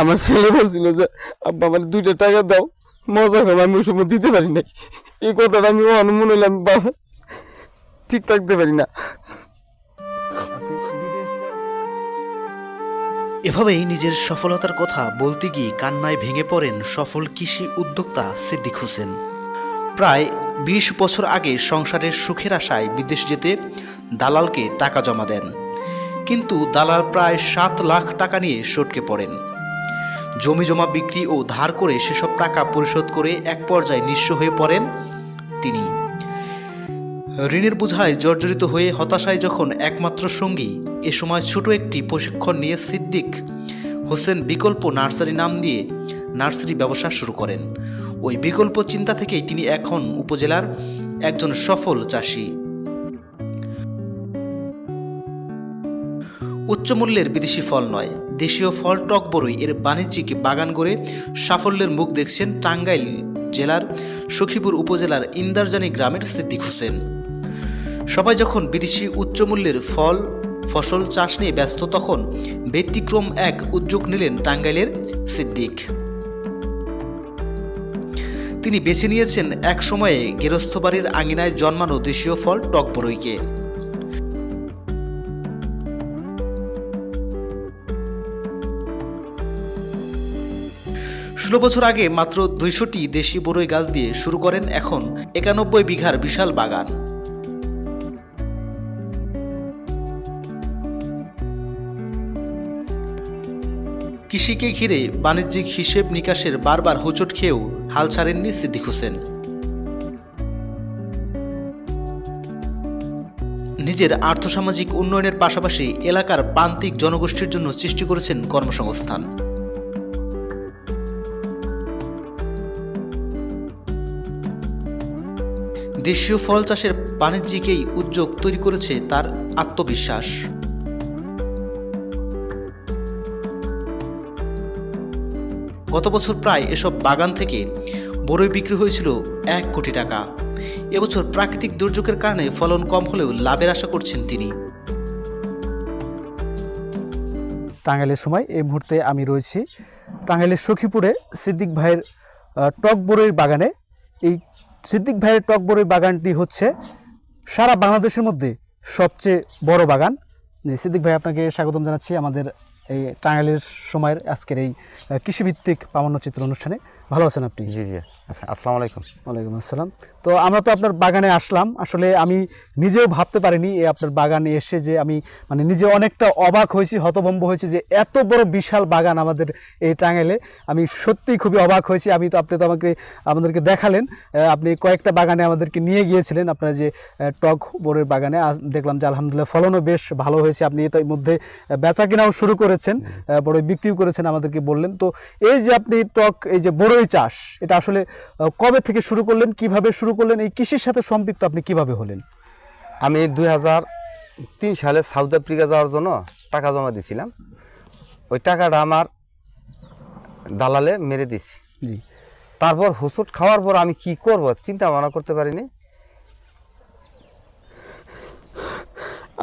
আমার ছেলে বলছিল যে, আব্বা আমার দুইটা টাকা দাও, মজা হবে আমি ওই সময় দিতে পারি নাই। এই কথাটা আমি অনুমন হইলাম বাবা ঠিক থাকতে পারি না। এভাবেই নিজের সফলতার কথা বলতে গিয়ে কান্নায় ভেঙে পড়েন সফল কৃষি উদ্যোক্তা সিদ্দিক হোসেন। প্রায় বিশ বছর আগে সংসারের সুখের আশায় বিদেশ যেতে দালালকে টাকা জমা দেন। কিন্তু দালাল প্রায় সাত লাখ টাকা নিয়ে সটকে পড়েন। জমি জমা বিক্রি ও ধার করে সেসব টাকা পরিশোধ করে এক পর্যায়ে নিঃস্ব হয়ে পড়েন তিনি। ঋণের বোঝায় জর্জরিত হয়ে হতাশায় যখন একমাত্র সঙ্গী, এ সময় ছোট একটি প্রশিক্ষণ নিয়ে সিদ্দিক হোসেন বিকল্প নার্সারি নাম দিয়ে নার্সারি ব্যবসা শুরু করেন। ওই বিকল্প চিন্তা থেকেই তিনি এখন উপজেলার একজন সফল চাষি। উচ্চমূল্যের বিদেশি ফল নয়। দেশীয় ফল টক বড়ই এর বাণিজ্যিক বাগান গড়ে সাফল্যের মুখ দেখছেন টাঙ্গাইল জেলার সখীপুর উপজেলার ইন্দারজানি গ্রামের সিদ্দিক হোসেন। সবাই যখন বিদেশি উচ্চমূল্যের ফল, ফসল, চাষ নিয়ে ব্যস্ত, তখন ব্যতিক্রম এক উদ্যোগ নিলেন টাঙ্গাইলের সিদ্দিক। তিনি বেছে নিয়েছেন এক সময়ে গেরস্থ বাড়ির আঙিনায় জন্মানো দেশীয় ফল টক বড়ইকে ষোলো বছর আগে মাত্র দুইশোটি দেশি বড়ই গাছ দিয়ে শুরু করেন এখন একানব্বই বিঘার বিশাল বাগান। কৃষিকে ঘিরে বাণিজ্যিক হিসেব নিকাশের বারবার হোঁচট খেয়েও হাল ছাড়েননি সিদ্দিক হোসেন। নিজের আর্থসামাজিক উন্নয়নের পাশাপাশি এলাকার প্রান্তিক জনগোষ্ঠীর জন্য সৃষ্টি করেছেন কর্মসংস্থান। দেশীয় ফল চাষের বাণিজ্যিকেই উদ্যোগ তৈরি করেছে তার আত্মবিশ্বাস। গত বছর প্রায় এসব বাগান থেকে বড়ই বিক্রি হয়েছিল এক কোটি টাকা। এবছর প্রাকৃতিক দুর্যোগের কারণে ফলন কম হলেও লাভের আশা করছেন তিনি। টাঙ্গাইলের সময় এই মুহূর্তে আমি রয়েছি। টাঙ্গাইলের সখীপুরে সিদ্দিক ভাইয়ের টক বড়ইয়ের বাগানে এই সিদ্দিক ভাইয়ের টক বড়ই বাগানটি হচ্ছে সারা বাংলাদেশের মধ্যে সবচেয়ে বড় বাগান। জি, সিদ্দিক ভাই, আপনাকে স্বাগতম জানাচ্ছি আমাদের এই টাঙ্গাইলের সময়ের আজকের এই কৃষিভিত্তিক কৃষিভিত্তিক চিত্র অনুষ্ঠানে। ভালো আছেন আপনি? জি জি। আচ্ছা আসসালামু আলাইকুম। ওয়ালাইকুম আসসালাম। তো আমরা তো আপনার বাগানে আসলাম। আসলে আমি নিজেও ভাবতে পারিনি এই আপনার বাগানে এসে যে আমি মানে নিজে অনেকটা অবাক হয়েছি হতভম্ব হয়েছি যে এত বড় বিশাল বাগান আমাদের এই টাঙ্গাইলে। আমি সত্যিই খুবই অবাক হয়েছি। আমি তো আপনি তো আমাকে আমাদেরকে দেখালেন। আপনি কয়েকটা বাগানে আমাদেরকে নিয়ে গিয়েছিলেন আপনার যে টক বড়ের বাগানে। দেখলাম যে আলহামদুলিল্লাহ ফলনও বেশ ভালো হয়েছে। আপনি এর মধ্যে বেচা কেনাও শুরু করেছেন বড়ই বিক্রিও করেছেন আমাদেরকে বললেন। তো এই যে আপনি টক এই যে বড়ই চাষ এটা আসলে কবে থেকে শুরু করলেন কীভাবে শুরু করলেন এই কৃষির সাথে সম্পৃক্ত আপনি কীভাবে হলেন? আমি দুই হাজার তিন সালে সাউথ আফ্রিকা যাওয়ার জন্য টাকা জমা দিয়েছিলাম ওই টাকাটা আমার দালালে মেরে দিছি। জি। তারপর হোসট খাওয়ার পর আমি কি করব চিন্তা ভাবনা করতে পারিনি।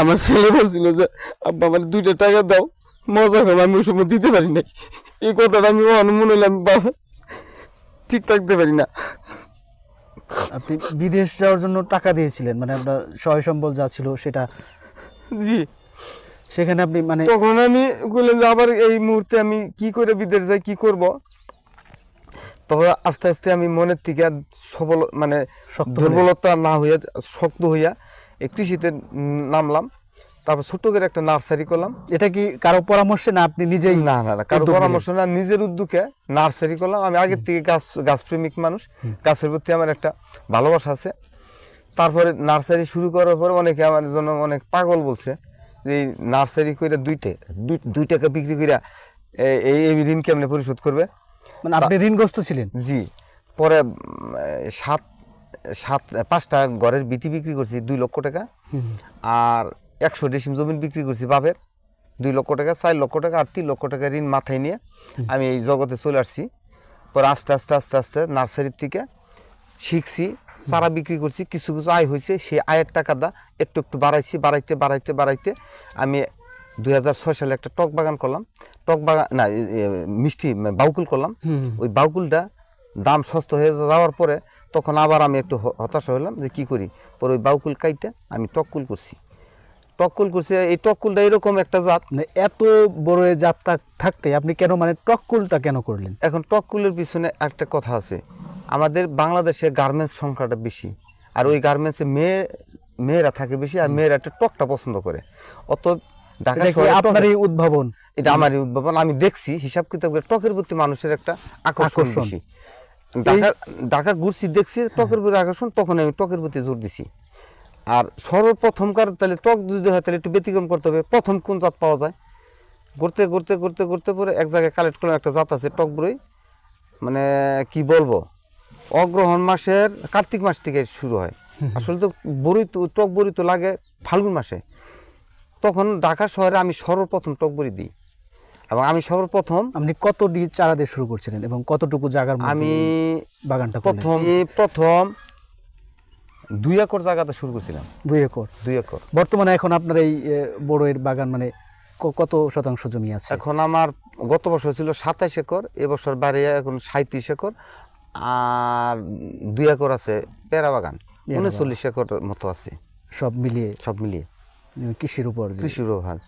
আমার ছেলে বলছিল যে আব্বা আমার দুইটা টাকা দাও মজা হবে আমি ওই সময় দিতে পারি নাই। এই কথাটা আমি অনুমন হইলাম বাবা ঠিক থাকতে পারি না। আপনি বিদেশ যাওয়ার জন্য টাকা দিয়েছিলেন মানে আপনার সহায় সম্বল যা ছিল সেটা। জি। সেখানে আপনি মানে তখন আমি বললাম যে আবার এই মুহূর্তে আমি কি করে বিদেশ যাই কি করব? তবে আস্তে আস্তে আমি মনের থেকে সবল মানে দুর্বলতা না হইয়া শক্ত হইয়া কৃষিতে নামলাম। তারপর ছোট্ট করে একটা নার্সারি করলাম। এটা কি কারও পরামর্শে না আপনি নিজেই না না না কারও পরামর্শ না নিজের উদ্যোগে নার্সারি করলাম। আমি আগের থেকে গাছ গাছপ্রেমিক মানুষ। গাছের প্রতি আমার একটা ভালোবাসা আছে। তারপরে নার্সারি শুরু করার পরে অনেকে আমার জন্য অনেক পাগল বলছে যে এই নার্সারি করে দুইটে দুই- দুই টাকা বিক্রি করে এই এই ঋণ কেমনে পরিশোধ করবে? মানে আপনি ঋণগ্রস্ত ছিলেন? জি। পরে সাত সাত পাঁচটা ঘরের বিটি বিক্রি করছি দুই লক্ষ টাকা। আর একশো ডিসিম জমিন বিক্রি করছি বাপের। দুই লক্ষ টাকা চার লক্ষ টাকা আর তিন লক্ষ টাকা ঋণ মাথায় নিয়ে আমি এই জগতে চলে আসছি। পরে আস্তে আস্তে আস্তে আস্তে নার্সারির থেকে শিখছি চারা বিক্রি করছি কিছু কিছু আয় হয়েছে সেই আয়ের টাকা দা একটু একটু বাড়াইছি বাড়াইতে বাড়াইতে বাড়াইতে আমি দুই হাজার ছয় সালে একটা টক বাগান করলাম। টক বাগান না মিষ্টি বাউকুল করলাম। ওই বাউকুলটা দাম সস্তা হয়ে যাওয়ার পরে তখন আবার আমি একটু হতাশা হলাম যে কি করি? পরে ওই বাউকুল কাইটা আমি টককুল করছি। টককুল করছি এই টককুলটা এরকম একটা জাত মানে এত বড় যাত্রা থাকতে আপনি কেন মানে টককুলটা কেন করলেন? এখন টককুলের পিছনে একটা কথা আছে আমাদের বাংলাদেশে গার্মেন্টস সংখ্যাটা বেশি আর ওই গার্মেন্টসে মেয়ে মেয়েরা থাকে বেশি আর মেয়েরা একটু টকটা পছন্দ করে অত ঢাকা শহরে আপনারই উদ্ভাবন? এটা আমারই উদ্ভাবন আমি দেখছি হিসাব কিতাব করে টকের প্রতি মানুষের একটা আকর্ষণ আকর্ষণ। বেশি। ঢাকা ঢাকা ঘুরছি দেখছি টকের প্রতি আকর্ষণ তখন আমি টকের প্রতি জোর দিছি। আর সর্বপ্রথমকার তাহলে টক যদি হয় তাহলে একটু ব্যতিক্রম করতে হবে। প্রথম কোন জাত পাওয়া যায়? ঘুরতে ঘুরতে ঘুরতে ঘুরতে পরে এক জায়গায় কালেক্ট করলাম একটা জাত আছে টক বড়ই। মানে কি বলব? অগ্রহণ মাসের কার্তিক মাস থেকে শুরু হয়। আসলে তো বড়ি তো টক বড়ি তো লাগে ফাল্গুন মাসে। তখন ঢাকা শহরে আমি সর্বপ্রথম টক বড়ি দিই। এবং আমি সর্বপ্রথম আপনি কত চারা দিয়ে শুরু করছিলেন এবং কতটুকু জায়গার আমি বাগানটা? প্রথম প্রথম দুই একর জায়গাতে শুরু করছিলাম। দুই একর। দুই একর। বর্তমানে এখন আপনার এই এ, বড় এর বাগান মানে কত শতাংশ জমি আছে? এখন আমার গত বছর ছিল সাতাইশ একর এবছর বাড়িয়ে এখন সাঁত্রিশ একর আর দুই একর আছে পেয়ারা বাগান উনচল্লিশ একর মতো আছে। সব মিলিয়ে? সব মিলিয়ে। কৃষির উপর কৃষির ভাগ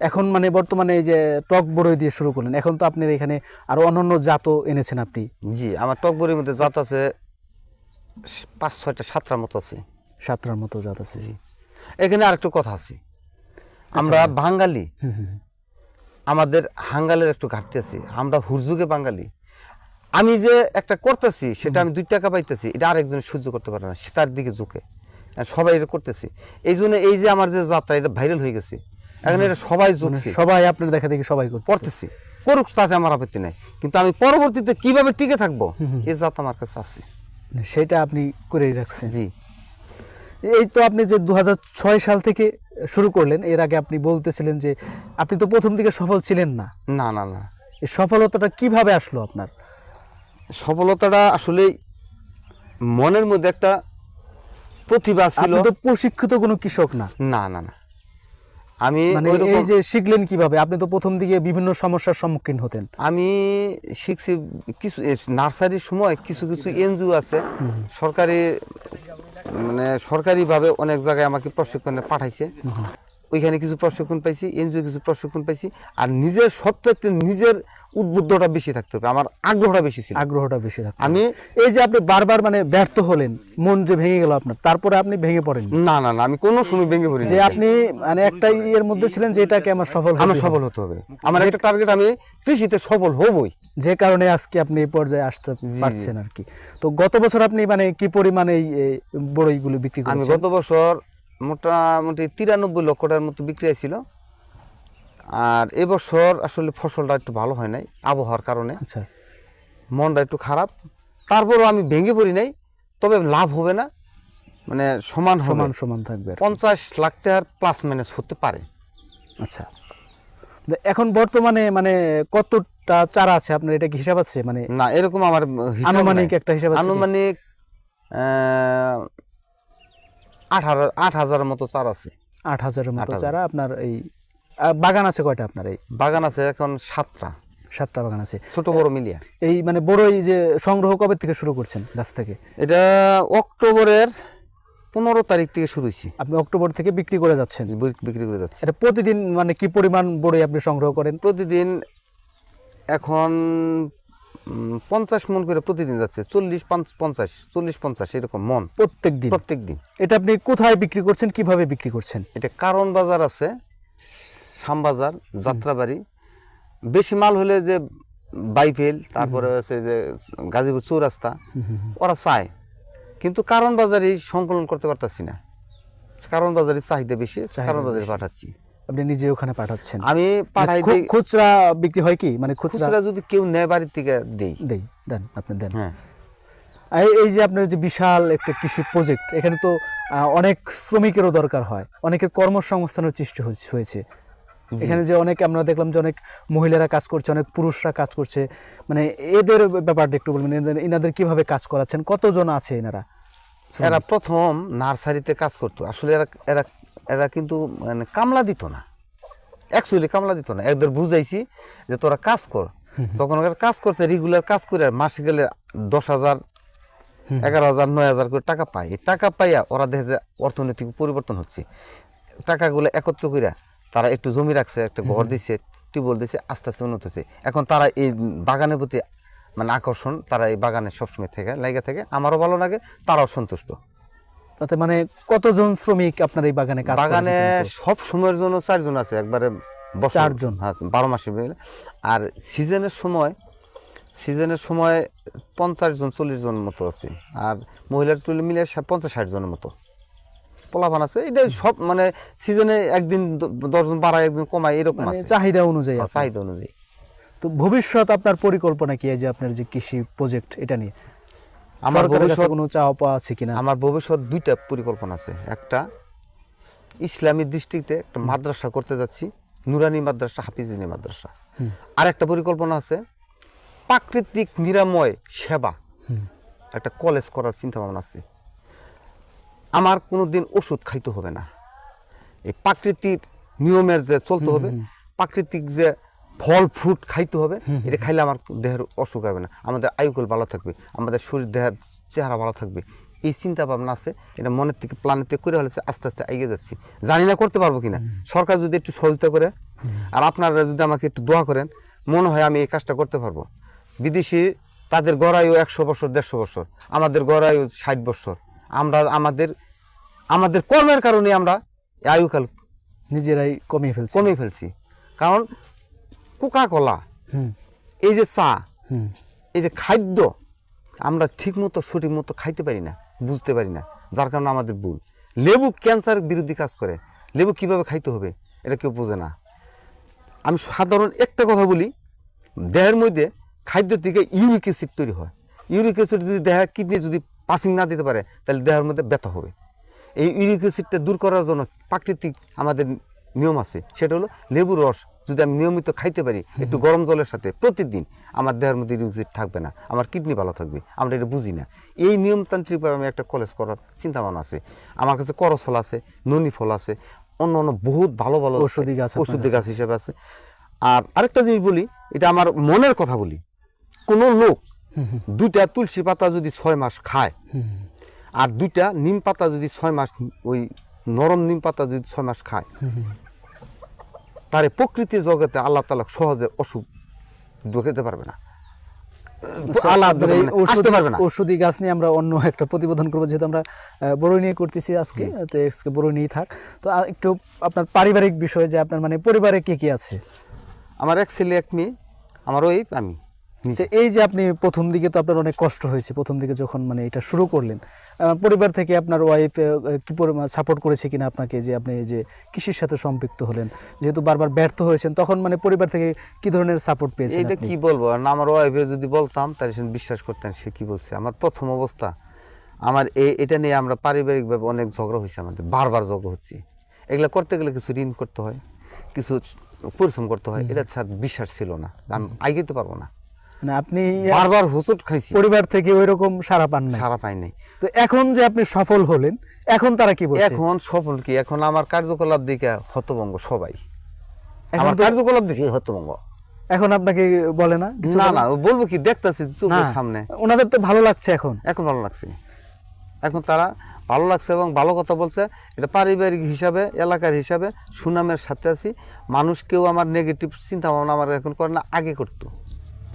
এখন মানে বর্তমানে এই যে টক বড়ই দিয়ে শুরু করলেন এখন তো আপনার এখানে আরও অন্যান্য জাতও এনেছেন আপনি। জি আমার টকবরির মধ্যে জাত আছে পাঁচ ছয়টা সাতটার মতো আছে। সাতটার মতো জাত আছে। এখানে আরেকটু কথা আছে। আমরা বাঙালি। আমাদের হাঙ্গালের একটু ঘাটতি আছে। আমরা হুরজুগে বাঙালি। আমি যে একটা করতেছি সেটা আমি দুই টাকা পাইতেছি এটা আরেকজন সহ্য করতে পারে না সে তার দিকে ঝুঁকে। সবাই এটা করতেছি। এই জন্য এই যে আমার যে যাত্রা এটা ভাইরাল হয়ে গেছে। এখন এটা সবাই মানে ঝুঁকছে সবাই আপনার দেখা দেখি সবাই করতেছি। করুক তাতে আমার আপত্তি নাই। কিন্তু আমি পরবর্তীতে কীভাবে টিকে থাকব? এই জাত আমার কাছে আছে। সেটা আপনি করেই রাখছেন। জি। এই তো আপনি যে দু হাজার ছয় সাল থেকে শুরু করলেন এর আগে আপনি বলতেছিলেন যে আপনি তো প্রথম দিকে সফল ছিলেন না। না না না। এই সফলতাটা কীভাবে আসলো আপনার? সফলতাটা আসলে মনের মধ্যে একটা প্রতিভা ছিল। আপনি তো প্রশিক্ষিত কোনো কৃষক না। না না না। আমি মানে এই যে শিখলেন কীভাবে? আপনি তো প্রথম দিকে বিভিন্ন সমস্যার সম্মুখীন হতেন। আমি শিখছি কিছু নার্সারির সময় কিছু কিছু এনজিও আছে। সরকারি মানে সরকারিভাবে অনেক জায়গায় আমাকে প্রশিক্ষণে পাঠাইছে। ওইখানে কিছু প্রশিক্ষণ পাইছি এনজিও কিছু প্রশিক্ষণ পাইছি আর নিজের সত্ত্বে নিজের উদ্বুদ্ধটা বেশি থাকতে হবে আমার আগ্রহটা বেশি ছিল। আগ্রহটা বেশি থাকতো আমি এই যে আপনি বারবার মানে ব্যর্থ হলেন মন যে ভেঙে গেল আপনার তারপরে আপনি ভেঙে পড়েন না না না আমি কোনো সময় ভেঙে পড়ি যে আপনি মানে একটা ইয়ের মধ্যে ছিলেন যে এটাকে আমার সফল আমার সফল হতে হবে। আমার একটা টার্গেট আমি কৃষিতে সফল হবই। যে কারণে আজকে আপনি এই পর্যায়ে আসতে পারছেন আর কি। তো গত বছর আপনি মানে কি পরিমাণে এই বড়ইগুলো বিক্রি করেছেন? আমি গত বছর মোটামুটি তিরানব্বই লক্ষ টাকার মতো বিক্রি হয়েছিল। আর এবছর আসলে ফসলটা একটু ভালো হয় নাই আবহাওয়ার কারণে। আচ্ছা। মনটা একটু খারাপ। তারপরও আমি ভেঙে পড়ি নাই তবে লাভ হবে না। মানে সমান সমান সমান থাকবে পঞ্চাশ লাখ টাকার প্লাস মাইনাস হতে পারে। আচ্ছা। এখন বর্তমানে মানে কতটা চারা আছে? আপনার এটা কি হিসাব আছে? মানে না এরকম আমার আনুমানিক একটা হিসাব আছে আনুমানিক আট হাজার আট হাজারের মতো চার আছে। আট হাজারের মতো চারা আপনার এই বাগান আছে কয়টা আপনার এই? বাগান আছে এখন সাতটা। সাতটা বাগান আছে। ছোট বড় মিলিয়ে। এই মানে বড়ই যে সংগ্রহ কবে থেকে শুরু করছেন গাছ থেকে? এটা অক্টোবরের পনেরো তারিখ থেকে শুরু হয়েছি। আপনি অক্টোবর থেকে বিক্রি করে যাচ্ছেন? বিক্রি করে যাচ্ছে। এটা প্রতিদিন মানে কি পরিমাণ বড়ই আপনি সংগ্রহ করেন? প্রতিদিন এখন পঞ্চাশ মন করে প্রতিদিন যাচ্ছে চল্লিশ পঞ্চাশ চল্লিশ পঞ্চাশ এরকম মন। প্রত্যেক দিন প্রত্যেক দিন এটা আপনি কোথায় বিক্রি করছেন কীভাবে বিক্রি করছেন? এটা কারণ বাজার আছে শ্যামবাজার যাত্রাবাড়ি। বেশি মাল হলে যে বাইফেল তারপরে আছে যে গাজীপুর চৌরাস্তা ওরা চায়। কিন্তু কারণ বাজারে সংকলন করতে পারতাছি না। কারণ বাজারে চাহিদা বেশি কারণ বাজারে পাঠাচ্ছি। আপনি নিজে ওখানে পাঠাচ্ছেন। আমি পাঠাই খু- দিই। খুচরা বিক্রি হয় কি? মানে খুচরা যদি কেউ নেয় বাড়ির থেকে দেই। দেই দেন আপনি দেন। হ্যাঁ। এই- এই যে আপনার যে বিশাল একটা কৃষি প্রজেক্ট এখানে তো অনেক শ্রমিকেরও দরকার হয়। অনেকের কর্মসংস্থানের সৃষ্টি হয়েছে- হয়েছে এখানে যে অনেক আমরা দেখলাম যে অনেক মহিলারা কাজ করছে অনেক পুরুষরা কাজ করছে। মানে এদের ব্যাপারটা একটু বলবেন এনাদের কীভাবে কাজ করাচ্ছেন? কতজন আছে এনারা? এরা প্রথম নার্সারিতে কাজ করতো। আসলে এরা এরা এরা কিন্তু মানে কামলা দিত না। অ্যাকচুয়ালি কামলা দিত না। একবার বুঝাইছি যে তোরা কাজ কর। তখন ওরা কাজ করছে রেগুলার কাজ করে আর মাসে গেলে দশ হাজার এগারো হাজার নয় হাজার করে টাকা পায়। এই টাকা পাইয়া ওরা দেখে অর্থনৈতিক পরিবর্তন হচ্ছে। টাকাগুলো একত্র কইরা তারা একটু জমি রাখছে একটা ঘর দিছে টিউবওয়েল দিছে আস্তে আস্তে উন্নত হচ্ছে। এখন তারা এই বাগানের প্রতি মানে আকর্ষণ তারা এই বাগানে সবসময় থেকে লাইগা থাকে আমারও ভালো লাগে তারাও সন্তুষ্ট। তাতে মানে কতজন শ্রমিক আপনার এই বাগানে কাজ বাগানে সব সময়ের জন্য চারজন আছে একবারে চারজন? হ্যাঁ বারো মাসে। আর সিজনের সময় সিজনের সময় পঞ্চাশ জন চল্লিশ জন মতো আছে। আর মহিলার তুলে মিলে পঞ্চাশ ষাট জনের মতো। পোলাপান আছে এটা সব মানে সিজনে একদিন দশজন বাড়ায় একদিন কমায় এরকম মানে আছে। চাহিদা অনুযায়ী হ্যাঁ, চাহিদা অনুযায়ী। তো ভবিষ্যৎ আপনার পরিকল্পনা কি যে আপনার যে কৃষি প্রজেক্ট এটা নিয়ে? আমার ভবিষ্যৎ কোনো চাওয়া পাওয়া আছে কিনা? আমার ভবিষ্যৎ দুইটা পরিকল্পনা আছে। একটা ইসলামী দৃষ্টিতে একটা মাদ্রাসা করতে যাচ্ছি নুরানি মাদ্রাসা হাফিজিনী মাদ্রাসা। আর একটা পরিকল্পনা আছে প্রাকৃতিক নিরাময় সেবা। একটা কলেজ করার চিন্তা ভাবনা আছে। আমার কোনো দিন ওষুধ খাইতে হবে না। এই প্রাকৃতিক নিয়মের যে চলতে হবে প্রাকৃতিক যে ফল ফ্রুট খাইতে হবে এটা খাইলে আমার দেহের অসুখ হবে না। আমাদের আয়ুকল ভালো থাকবে আমাদের শরীর দেহের চেহারা ভালো থাকবে। এই চিন্তা ভাবনা আছে এটা মনের থেকে প্ল্যানের থেকে করে হলেছে আস্তে আস্তে এগিয়ে যাচ্ছি। জানি না করতে পারব কিনা সরকার যদি একটু সহযোগিতা করে আর আপনারা যদি আমাকে একটু দোয়া করেন মনে হয় আমি এই কাজটা করতে পারব। বিদেশি তাদের গড়ায়ু একশো বছর দেড়শো বছর আমাদের গড়ায়ু ষাট বছর। আমরা আমাদের আমাদের কর্মের কারণে আমরা আয়ুকাল নিজেরাই কমিয়ে ফেলছে। কমিয়ে ফেলছি। কারণ কোকা কলা এই যে চা এই যে খাদ্য আমরা ঠিক মতো সঠিক মতো খাইতে পারি না বুঝতে পারি না যার কারণে আমাদের ভুল। লেবু ক্যান্সার বিরোধী কাজ করে। লেবু কীভাবে খাইতে হবে এটা কেউ বোঝে না। আমি সাধারণ একটা কথা বলি দেহের মধ্যে খাদ্য থেকে ইউরিক অ্যাসিড তৈরি হয়। ইউরিক অ্যাসিড যদি দেহ কিডনি যদি পাসিং না দিতে পারে তাহলে দেহের মধ্যে ব্যথা হবে। এই ইউরিক অ্যাসিডটা দূর করার জন্য প্রাকৃতিক আমাদের নিয়ম আছে। সেটা হলো লেবুর রস যদি আমি নিয়মিত খাইতে পারি একটু গরম জলের সাথে প্রতিদিন আমার দেহের মধ্যে অ্যাসিড থাকবে না আমার কিডনি ভালো থাকবে আমরা এটা বুঝি না। এই নিয়মতান্ত্রিকভাবে আমি একটা কলেজ করার চিন্তা ভাবনা আছে। আমার কাছে করসল আছে ননি ফল আছে অন্য অন্য বহুত ভালো ভালো ঔষধি গাছ ওষুধি গাছ হিসেবে আছে। আর আরেকটা জিনিস বলি এটা আমার মনের কথা বলি। কোনো লোক দুইটা তুলসী পাতা যদি ছয় মাস খায় আর দুইটা নিম পাতা যদি ছয় মাস ওই নরম নিম পাতা যদি ছয় মাস খায় তারে প্রকৃতি জগতে আল্লাহ তালা সহজে অসুখ ঢুকাতে পারবে না। ঔষধি গাছ নিয়ে আমরা অন্য একটা প্রতিবেদন করব যেহেতু আমরা বড়ই নিয়ে করতেছি আজকে তো আজকে বড়ই নিয়েই থাক। তো একটু আপনার পারিবারিক বিষয় যে আপনার মানে পরিবারে কে কে আছে? আমার এক ছেলে এক মেয়ে আমার ওই আমি। যে এই যে আপনি প্রথম দিকে তো আপনার অনেক কষ্ট হয়েছে প্রথম দিকে যখন মানে এটা শুরু করলেন পরিবার থেকে আপনার ওয়াইফ কি পরিমাণ সাপোর্ট করেছে কিনা আপনাকে যে আপনি এই যে কৃষির সাথে সম্পৃক্ত হলেন যেহেতু বারবার ব্যর্থ হয়েছেন তখন মানে পরিবার থেকে কি ধরনের সাপোর্ট পেয়েছেন আপনি? কি বলব? আর না আমার ওয়াইফে যদি বলতাম তাহলে সে বিশ্বাস করতেন সে কি বলছে। আমার প্রথম অবস্থা আমার এই এটা নিয়ে আমরা পারিবারিকভাবে অনেক ঝগড়া হয়েছে আমাদের বারবার ঝগড়া হচ্ছে। এগুলো করতে গেলে কিছু ঋণ করতে হয় কিছু পরিশ্রম করতে হয় এটা বিশ্বাস ছিল না। আমি আইগেতে পারব না। মানে আপনি বারবার হোঁচট খাইছি। পরিবার থেকে ওই রকম সারা পান না সারা পাই নাই। তো এখন যে আপনি সফল হলেন এখন তারা কি বলছে? এখন সফল কি? এখন আমার কার্যকলাপ দিকে হতভঙ্গ সবাই। আমার কার্যকলাপ দেখে হতভঙ্গ। এখন আপনাকে বলে না না না বলব কি? দেখতেছি চোখের সামনে। ওনাদের তো ভালো লাগছে এখন। এখন ভালো লাগছে। এখন তারা ভালো লাগছে এবং ভালো কথা বলছে। এটা পারিবারিক হিসাবে এলাকার হিসাবে সুনামের সাথে আছি। মানুষ কেউ আমার নেগেটিভ চিন্তা ভাবনা আমার এখন করে না আগে করতো।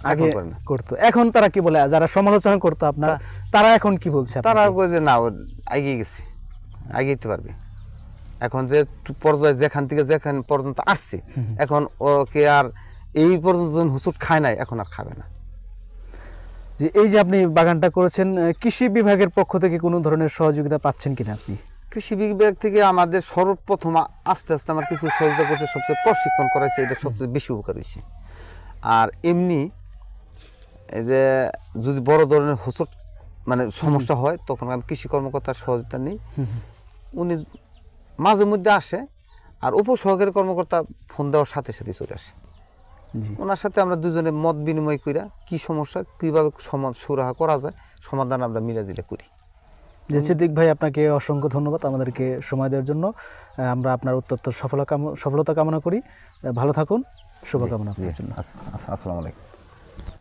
আগে এখন করতো। এখন তারা কি বলে? যারা সমালোচনা করতো আপনার তারা এখন কি বলছে তারা যে না এগিয়ে গেছে। এগিয়ে যেতে পারবে। এখন যে পর্যায়ে যেখান থেকে যেখান পর্যন্ত আসছে এখন ওকে আর এই পর্যন্ত যখন খায় নাই এখন আর খাবে না। যে এই যে আপনি বাগানটা করেছেন কৃষি বিভাগের পক্ষ থেকে কোনো ধরনের সহযোগিতা পাচ্ছেন কিনা আপনি? কৃষি বিভাগ থেকে আমাদের সর্বপ্রথম আস্তে আস্তে আমার কিছু সহযোগিতা করছে সবচেয়ে প্রশিক্ষণ করাইছে এটা সবচেয়ে বেশি উপকার হয়েছে। আর এমনি এই যে যদি বড় ধরনের হোঁচট মানে সমস্যা হয় তখন আমি কৃষি কর্মকর্তার সহযোগিতা নিই। উনি মাঝে মধ্যে আসে আর উপসহকারী কর্মকর্তা ফোন দেওয়ার সাথে সাথে চলে আসে। ওনার সাথে আমরা দুজনে মত বিনিময় কইরা কি সমস্যা কীভাবে সুরাহা করা যায় সমাধান আমরা মিলে দিলে করি। যে সিদ্দিক ভাই আপনাকে অসংখ্য ধন্যবাদ আমাদেরকে সময় দেওয়ার জন্য। আমরা আপনার উত্তরোত্তর সফলতা কাম- সফলতা কামনা করি। ভালো থাকুন। শুভকামনা আপনার জন্য। আস- আস- আসসালামু আলাইকুম।